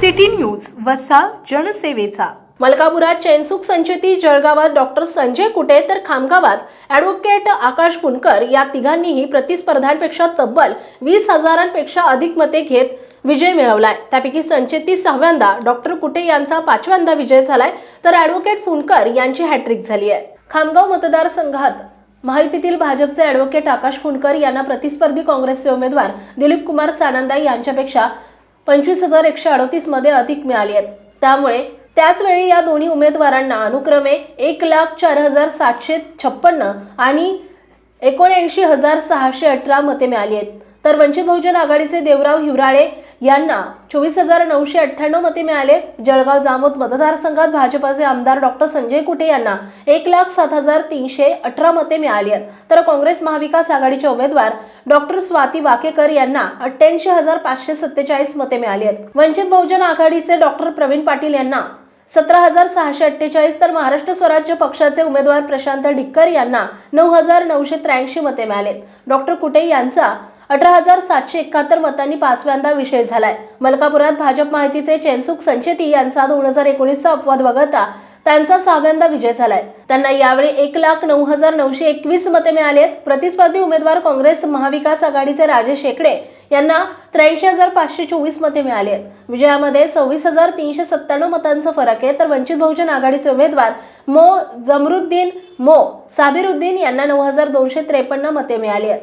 City news वसा जनसेवेचा. मलकापुरात चैनसुख संचेती जळगावात डॉक्टर संजय कुटे तर खामगावात ॲडव्होकेट आकाश फुनकर या तिघांनीही प्रतिस्पर्धांपेक्षा तब्बल वीस हजारांपेक्षा अधिक मते घेत विजय मिळवलाय. त्यापैकी संचेती सहाव्यांदा डॉक्टर कुटे यांचा पाचव्यांदा विजय झालाय तर ॲडव्होकेट फुनकर यांची हॅट्रिक झाली आहे. खामगाव मतदारसंघात महायुतीतील भाजपचे ॲडव्होकेट आकाश फुंडकर यांना प्रतिस्पर्धी काँग्रेसचे उमेदवार दिलीप कुमार सानंदा यांच्यापेक्षा पंचवीस हजार एकशे अडतीसमध्ये अधिक मिळाली आहेत. त्यामुळे त्याचवेळी या दोन्ही उमेदवारांना अनुक्रमे एक लाख चार हजार सातशे छप्पन्न आणि एकोणऐंशी हजार सहाशे अठरा मते मिळाली आहेत. तर वंचित बहुजन आघाडीचे देवराव हिवराळे यांना चोवीस हजार नऊशे अठ्ठ्याण्णव मते मिळाले. जळगाव जामोद मतदारसंघात भाजपाचे आमदार डॉक्टर संजय कुटे यांना एक लाख सात हजार तीनशे अठरा मते मिळाली आहेत. तर काँग्रेस महाविकास आघाडीचे उमेदवार डॉक्टर स्वाती वाकेकर यांना अठ्ठ्याऐंशी हजार पाचशे सत्तेचाळीस मते मिळाली आहेत. वंचित बहुजन आघाडीचे डॉक्टर प्रवीण पाटील यांना सतरा हजार सहाशे अठ्ठेचाळीस तर महाराष्ट्र स्वराज्य पक्षाचे उमेदवार प्रशांत डिक्कर यांना नऊ हजार नऊशे त्र्याऐंशी मते मिळालेत डॉक्टर कुटे यांचा अठरा हजार सातशे एकाहत्तर मतांनी पाचव्यांदा विषय झालाय. मलकापुरात भाजप माहितीचे चेनसुख संचेती यांचा दोन हजार एकोणीसचा अपवाद वगळता त्यांचा सहाव्यांदा विजय झालाय. त्यांना यावेळी एक लाख नऊ हजार नऊशे एकवीस मते आहेत प्रतिस्पर्धी उमेदवार काँग्रेस महाविकास आघाडीचे राजेश शेकडे यांना त्र्याऐंशी हजार पाचशे चोवीस मते मिळाली आहेत विजयामध्ये सव्वीस हजार तीनशे सत्त्याण्णव मतांचा फरक आहे. तर वंचित बहुजन आघाडीचे उमेदवार मो जमरुद्दीन मो साबिरुद्दीन यांना नऊ हजार दोनशे त्रेपन्न मते मिळाली आहेत.